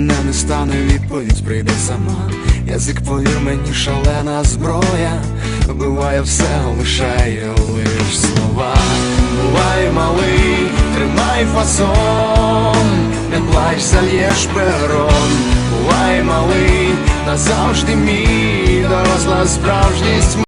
мене не стане, відповідь прийде сама. Язик повір мені шалена зброя, вбиває все, лишає лиш слова. Бувай малий, тримай фасон, не плач, зальєш пером. Бувай малий, назавжди мій, доросла справжність.